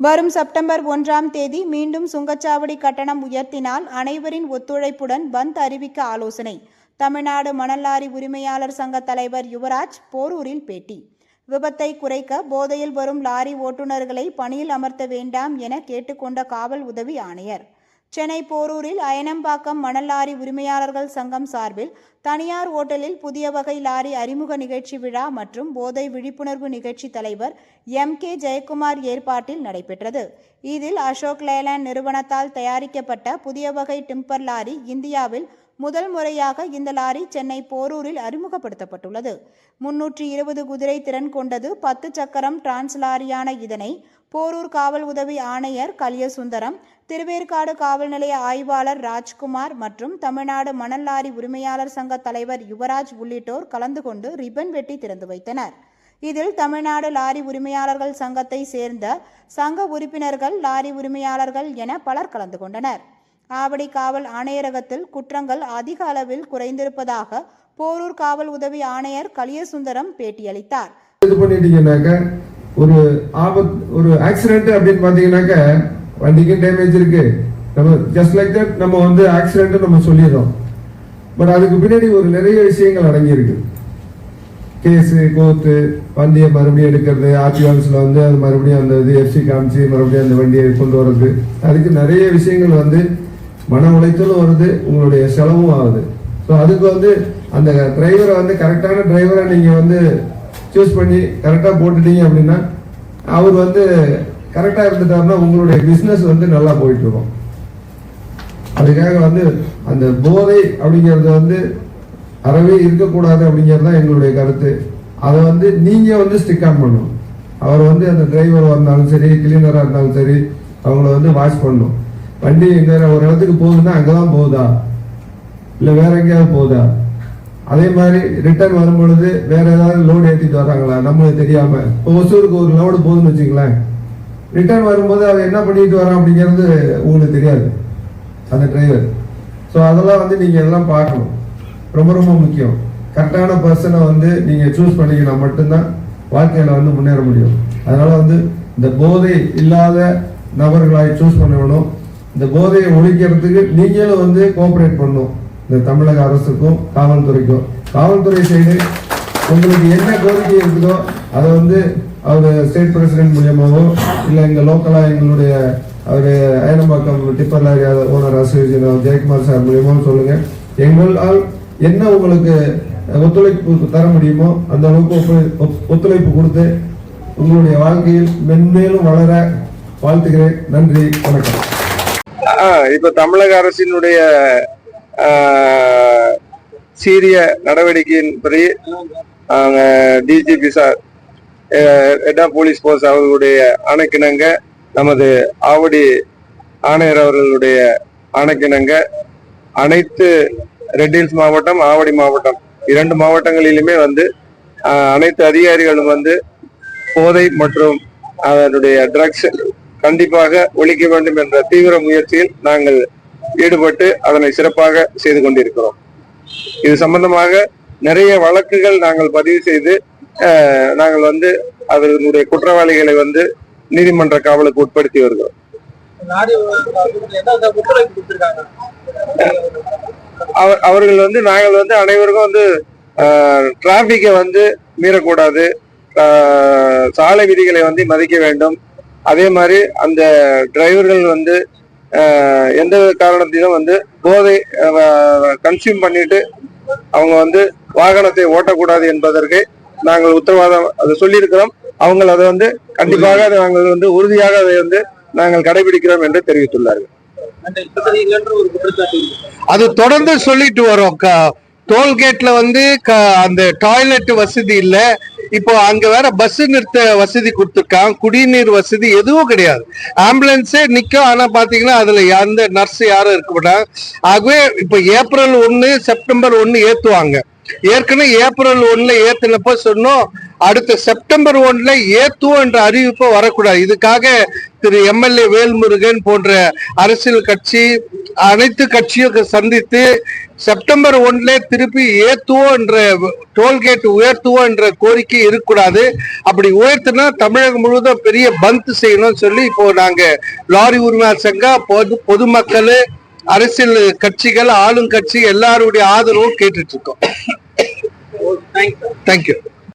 வரும் செப்டம்பர் ஒன்றாம் தேதி மீண்டும் சுங்கச்சாவடி கட்டணம் உயர்த்தினால் அனைவரின் ஒத்துழைப்புடன் பந்த் அறிவிக்க ஆலோசனை. தமிழ்நாடு மணல் லாரி உரிமையாளர் சங்க தலைவர் யுவராஜ் போரூரில் பேட்டி. விபத்தை குறைக்க போதையில் வரும் லாரி ஓட்டுநர்களை பணியில் அமர்த்த வேண்டாம் என கேட்டுக்கொண்ட காவல் உதவி ஆணையர். சென்னை போரூரில் அயனம்பாக்கம் மணல் லாரி உரிமையாளர்கள் சங்கம் சார்பில் தனியார் ஓட்டலில் புதிய வகை லாரி அறிமுக நிகழ்ச்சி விழா மற்றும் போதை விழிப்புணர்வு நிகழ்ச்சி தலைவர் எம் கே ஜெயக்குமார் ஏற்பாட்டில் நடைபெற்றது. இதில் அசோக் லேலாண்ட் நிறுவனத்தால் தயாரிக்கப்பட்ட புதிய வகை டிம்பர் லாரி இந்தியாவில் முதல் முறையாக இந்த லாரி சென்னை போரூரில் அறிமுகப்படுத்தப்பட்டுள்ளது. முன்னூற்றி இருபது குதிரை திறன் கொண்டது பத்து சக்கரம் டிரான்ஸ் லாரியான இதனை போரூர் காவல் உதவி ஆணையர் கலியசுந்தரம் திருவேற்காடு காவல் நிலைய ஆய்வாளர் ராஜ்குமார் மற்றும் தமிழ்நாடு மணல் லாரி உரிமையாளர் சங்க தலைவர் யுவராஜ் உள்ளிட்டோர் கலந்து கொண்டு ரிப்பன் வெட்டி திறந்து வைத்தனர். இதில் தமிழ்நாடு லாரி உரிமையாளர்கள் சங்கத்தை சேர்ந்த சங்க உறுப்பினர்கள் லாரி உரிமையாளர்கள் என பலர் கலந்து கொண்டனர். ஆவடி காவல் ஆணையரகத்தில் குற்றங்கள் அதிக அளவில் குறைந்திருப்பதாக போரூர் காவல் உதவி ஆணையர் கலியசுந்தரம் பேட்டியளித்தார். இது பண்ணிட்டீங்கன்னாக்க ஒரு ஆபத் ஒரு ஆக்சிடென்ட் அப்படின்னு பார்த்தீங்கன்னாக்க வண்டிக்கு டேமேஜ் இருக்கு. நம்ம ஜஸ்ட் லைக் தட் நம்ம வந்து ஆக்சிடென்ட் நம்ம சொல்லிடுறோம். பட் அதுக்கு பின்னாடி ஒரு நிறைய விஷயங்கள் அடங்கியிருக்கு. கேஸ் கோர்ட்டு வண்டியை மறுபடியும் எடுக்கிறது ஆர்டி ஆஃபீஸில் வந்து அது மறுபடியும் அந்த இது எஃப்சி காமிச்சு மறுபடியும் அந்த வண்டியை கொண்டு வர்றது. அதுக்கு நிறைய விஷயங்கள் வந்து மன உழைத்தலும் வருது உங்களுடைய செலவும் ஆகுது. ஸோ அதுக்கு வந்து அந்த டிரைவரை வந்து கரெக்டான டிரைவரை நீங்கள் வந்து சூஸ் பண்ணி கரெக்டாக போட்டுட்டீங்க அப்படின்னா அவர் வந்து கரெக்டாக இருந்துட்டாருன்னா உங்களுடைய பிஸ்னஸ் வந்து நல்லா போயிட்டு இருக்கும் அதுக்காக வந்து அந்த போதை அப்படிங்கிறது வந்து அறவே இருக்கக்கூடாது அப்படிங்கிறது தான் எங்களுடைய கருத்து. அதை வந்து நீங்கள் வந்து ஸ்டிக் ஆன் பண்ணணும். அவர் வந்து அந்த டிரைவர் இருந்தாலும் சரி கிளீனராக இருந்தாலும் சரி அவங்கள வந்து வாஷ் பண்ணணும். வண்டி எங்கே ஒரு இடத்துக்கு போகுதுன்னா அங்கே தான் போகுதா? இல்லை வேற எங்கேயாவது போகுதா? அதே மாதிரி ரிட்டர்ன் வரும்பொழுது வேற ஏதாவது லோடு ஏற்றிட்டு வராங்களா நம்மளுக்கு தெரியாமல் இப்போ ஒசூருக்கு ஒரு லோடு போகுதுன்னு வச்சுங்களேன். ரிட்டர்ன் வரும்போது அவன் என்ன பண்ணிட்டு வரான் அப்படிங்கிறது உங்களுக்கு தெரியாது. அந்த டிரைவர் ஸோ அதெல்லாம் வந்து நீங்கள் எல்லாம் பார்க்கணும். ரொம்ப ரொம்ப முக்கியம். கரெக்டான பர்சனை வந்து நீங்கள் சூஸ் பண்ணீங்கன்னா மட்டும்தான் வாழ்க்கையில் வந்து முன்னேற முடியும். அதனால் வந்து இந்த போதை இல்லாத நபர்களாய் சூஸ் பண்ணணும். இந்த போதையை ஒழிக்கிறதுக்கு நீங்களும் வந்து கோஆப்ரேட் பண்ணணும். இந்த தமிழக அரசுக்கும் காவல்துறைக்கும். காவல்துறை சைடு உங்களுக்கு என்ன கோரிக்கை இருக்குதோ அதை வந்து அவர் ஸ்டேட் பிரசிடென்ட் மூலியமாகவோ இல்லை இங்கே லோக்கலாக எங்களுடைய அவர் Ayanambakkam tipper lorry owner association Jayakumar sir மூலியமாக சொல்லுங்கள் எங்களால் என்ன உங்களுக்கு ஒத்துழைப்பு தர முடியுமோ அந்த அளவுக்கு ஒத்துழைப்பு கொடுத்து உங்களுடைய வாழ்க்கையில் மென்மேலும் வளர வாழ்த்துகிறேன். நன்றி வணக்கம். இப்போ இப்ப தமிழக அரசினுடைய சீரிய நடவடிக்கையின் படி DGP sir head of police force அவர்களுடைய அணைக்கிணங்க நமது ஆவடி ஆணையர் அவர்களுடைய அணைக்கிணங்க அனைத்து ரெட்டில்ஸ் மாவட்டம் ஆவடி மாவட்டம் இரண்டு மாவட்டங்களிலுமே வந்து அனைத்து அதிகாரிகளும் வந்து போதை மற்றும் அதனுடைய ட்ரக்ஸ் கண்டிப்பாக ஒழிக்க வேண்டும் என்ற தீவிர முயற்சியில் நாங்கள் ஈடுபட்டு அதனை சிறப்பாக செய்து கொண்டிருக்கிறோம். இது சம்பந்தமாக நிறைய வழக்குகள் நாங்கள் பதிவு செய்து நாங்கள் வந்து அதனுடைய குற்றவாளிகளை வந்து நீதிமன்ற காவலுக்கு உட்படுத்தி வருகிறோம். அவர்கள் வந்து நாங்கள் வந்து அனைவருக்கும் வந்து டிராபிக்கை வந்து மீறக்கூடாது. சாலை விதிகளை வந்து மதிக்க வேண்டும். அதே மாதிரி அந்த டிரைவர்கள் வந்து எந்த காரணத்திலும் வந்து போதை கன்சியூம் பண்ணிட்டு அவங்க வந்து வாகனத்தை ஓட்டக்கூடாது என்பதற்கு நாங்கள் உத்தரவாதம் அதை சொல்லியிருக்கிறோம். அவங்க அதை வந்து கண்டிப்பாக அதை நாங்கள் வந்து உறுதியாக அதை வந்து நாங்கள் கடைபிடிக்கிறோம் என்று தெரிவித்துள்ளார்கள். அது தொடர்ந்து சொல்லிட்டு வரோம். டோல்கேட்ல வந்து க- அந்த டாய்லெட் வசதி இல்ல. இப்போ அங்க வேற பஸ் நிறுத்த வசதி கொடுத்துருக்கான் குடிநீர் வசதி எதுவும் கிடையாது. ஆம்புலன்ஸே நிக்கும். ஆனா பாத்தீங்கன்னா அதுல எந்த நர்ஸ் யாரும் இருக்க மாட்டாங்க. ஆகவே இப்ப ஏப்ரல் ஒன்னு செப்டம்பர் ஒன்னு ஏத்துவாங்க. ஏற்கனவே ஏப்ரல் ஒன்னுல ஏத்தினப்ப சொன்னோம் அடுத்த செப்டம்பர் ஒன்ல ஏத்துவோம் என்ற அறிவிப்பு வரக்கூடாது. இதுக்காக திரு எம்எல்ஏ வேல்முருகன் போன்ற அரசியல் கட்சி அனைத்து கட்சியும் சந்தித்து செப்டம்பர் ஒன்ல திருப்பி ஏத்துவோம் என்ற டோல்கேட் உயர்த்துவோம் என்ற கோரிக்கை இருக்கக்கூடாது. அப்படி உயர்த்தினா தமிழகம் முழுவதும் பெரிய பந்த் செய்யணும்னு சொல்லி இப்போ நாங்க லாரி உரிமையாளர் சங்கம் பொது பொதுமக்கள் அரசியல் கட்சிகள் ஆளும் கட்சி எல்லாருடைய ஆதரவும் கேட்டுட்டு இருக்கோம். தேங்க்யூ